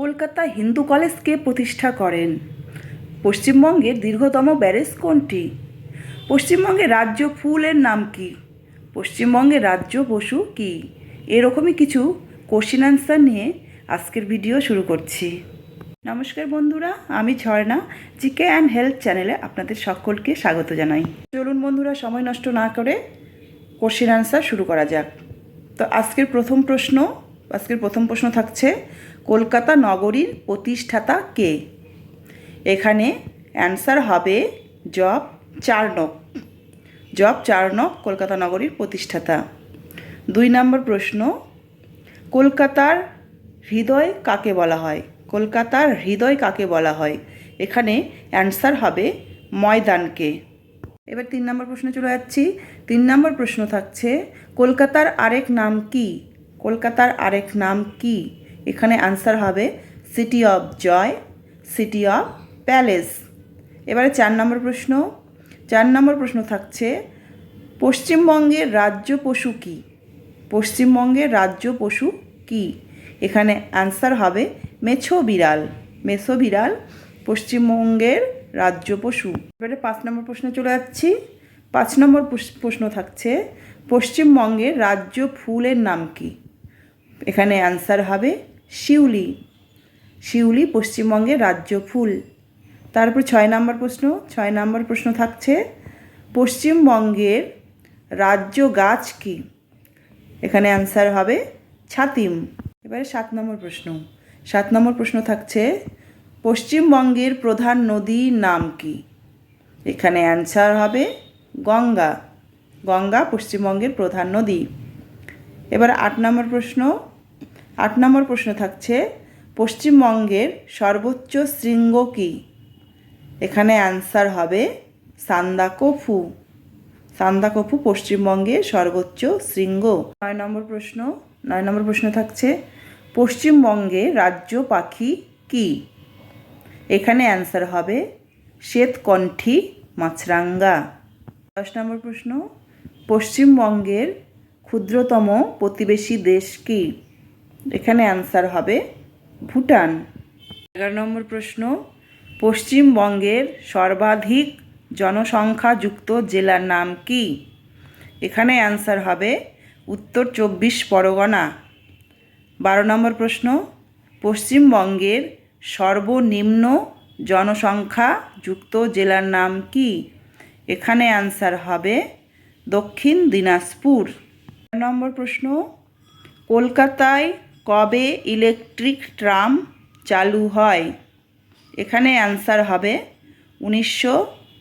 কলকাতা হিন্দু কলেজকে প্রতিষ্ঠা করেন। পশ্চিমবঙ্গের দীর্ঘতম ব্যারেজ কোনটি? পশ্চিমবঙ্গের রাজ্য ফুলের নাম কি? পশ্চিমবঙ্গের রাজ্য পশু কি? এরকমই কিছু কোশ্চিন অ্যান্সার নিয়ে আজকের ভিডিও শুরু করছি। নমস্কার বন্ধুরা, আমি ঝর্ণা জিকে অ্যান্ড হেলথ চ্যানেলে আপনাদের সকলকে স্বাগত জানাই। চলুন বন্ধুরা, সময় নষ্ট না করে কোশ্চিন অ্যান্সার শুরু করা যাক। তো আজকের প্রথম প্রশ্ন, আজকের প্রথম প্রশ্ন থাকছে কলকাতা নগরীর প্রতিষ্ঠাতা কে? এখানে অ্যান্সার হবে Job Charnock Job Charnock Kolkata নগরীর প্রতিষ্ঠাতা। দুই নম্বর প্রশ্ন, কলকাতার হৃদয় কাকে বলা হয়? কলকাতার হৃদয় কাকে বলা হয়? এখানে অ্যান্সার হবে ময়দানকে। এবার তিন নম্বর প্রশ্ন চলে যাচ্ছি। তিন নম্বর প্রশ্ন থাকছে, কলকাতার আরেক নাম কি? কলকাতার আরেক নাম কি? এখানে আনসার হবে city of joy city of palace এবারে চার নম্বর প্রশ্ন। চার নম্বর প্রশ্ন থাকছে, পশ্চিমবঙ্গের রাজ্য পশু কী? পশ্চিমবঙ্গের রাজ্য পশু কী? এখানে আনসার হবে মেছো বিড়াল। মেছো বিড়াল পশ্চিমবঙ্গের রাজ্য পশু। এবারে পাঁচ নম্বর প্রশ্নে চলে যাচ্ছি। পাঁচ নম্বর প্রশ্ন থাকছে, পশ্চিমবঙ্গের রাজ্য ফুলের নাম কি? এখানে আনসার হবে শিউলি। শিউলি পশ্চিমবঙ্গের রাজ্য ফুল। তারপর ছয় নম্বর প্রশ্ন, ছয় নম্বর প্রশ্ন থাকছে, পশ্চিমবঙ্গের রাজ্য গাছ কি? এখানে অ্যান্সার হবে ছাতিম। এবারে সাত নম্বর প্রশ্ন। সাত নম্বর প্রশ্ন থাকছে, পশ্চিমবঙ্গের প্রধান নদীর নাম কি? এখানে অ্যান্সার হবে গঙ্গা। গঙ্গা পশ্চিমবঙ্গের প্রধান নদী। এবার আট নম্বর প্রশ্ন আট নম্বর প্রশ্ন থাকছে, পশ্চিমবঙ্গের সর্বোচ্চ শৃঙ্গ কি? এখানে অ্যান্সার হবে সান্দাকফু। সান্দাকফু পশ্চিমবঙ্গের সর্বোচ্চ শৃঙ্গ। নয় নম্বর প্রশ্ন, নয় নম্বর প্রশ্ন থাকছে পশ্চিমবঙ্গে রাজ্য পাখি কি? এখানে অ্যান্সার হবে শ্বেতকণ্ঠী মাছরাঙ্গা। দশ নম্বর প্রশ্ন, পশ্চিমবঙ্গের ক্ষুদ্রতম প্রতিবেশী দেশ কি? এখানে অ্যান্সার হবে ভুটান। এগারো নম্বর প্রশ্ন, পশ্চিমবঙ্গের সর্বাধিক জনসংখ্যাযুক্ত জেলার নাম কি? এখানে অ্যান্সার হবে উত্তর চব্বিশ পরগনা। বারো নম্বর প্রশ্ন, পশ্চিমবঙ্গের সর্বনিম্ন জনসংখ্যাযুক্ত জেলার নাম কি? এখানে অ্যান্সার হবে দক্ষিণ দিনাজপুর। নম্বর প্রশ্ন, কলকাতায় কবে ইলেকট্রিক ট্রাম চালু হয়? এখানে অ্যান্সার হবে উনিশশো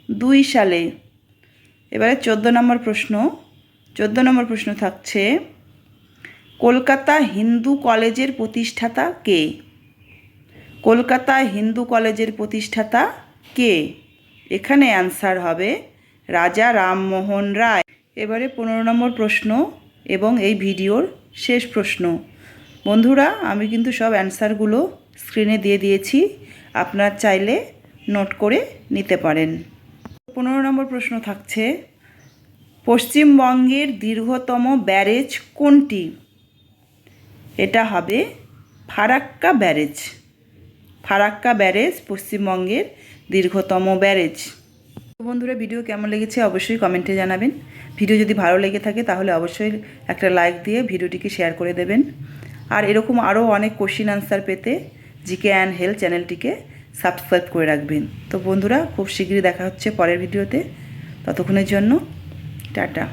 দুই সালে। এবারে চোদ্দ নম্বর প্রশ্ন। চোদ্দ নম্বর প্রশ্ন থাকছে, কলকাতা হিন্দু কলেজের প্রতিষ্ঠাতা কে? কলকাতা হিন্দু কলেজের প্রতিষ্ঠাতা কে? এখানে অ্যান্সার হবে রাজা রামমোহন রায়। এবারে পনেরো নম্বর প্রশ্ন এবং এই ভিডিওর শেষ প্রশ্ন। বন্ধুরা, আমি কিন্তু সব অ্যান্সারগুলো স্ক্রিনে দিয়ে দিয়েছি। আপনার চাইলে নোট করে নিতে পারেন। পনেরো নম্বর প্রশ্ন থাকছে, পশ্চিমবঙ্গের দীর্ঘতম ব্যারেজ কোনটি? এটা হবে ফারাক্কা ব্যারেজ। ফারাক্কা ব্যারেজ পশ্চিমবঙ্গের দীর্ঘতম ব্যারেজ। বন্ধুরা ভিডিও কেমন লেগেছে অবশ্যই কমেন্টে জানাবেন। ভিডিও যদি ভালো লেগে থাকে তাহলে অবশ্যই একটা লাইক দিয়ে ভিডিওটিকে শেয়ার করে দেবেন। আর এরকম আরও অনেক কোশ্চিন আনসার পেতে জিকে অ্যান্ড হেলথ চ্যানেলটিকে সাবস্ক্রাইব করে রাখবেন। তো বন্ধুরা, খুব শীঘ্রই দেখা হচ্ছে পরের ভিডিওতে। ততক্ষণের জন্য, টাটা।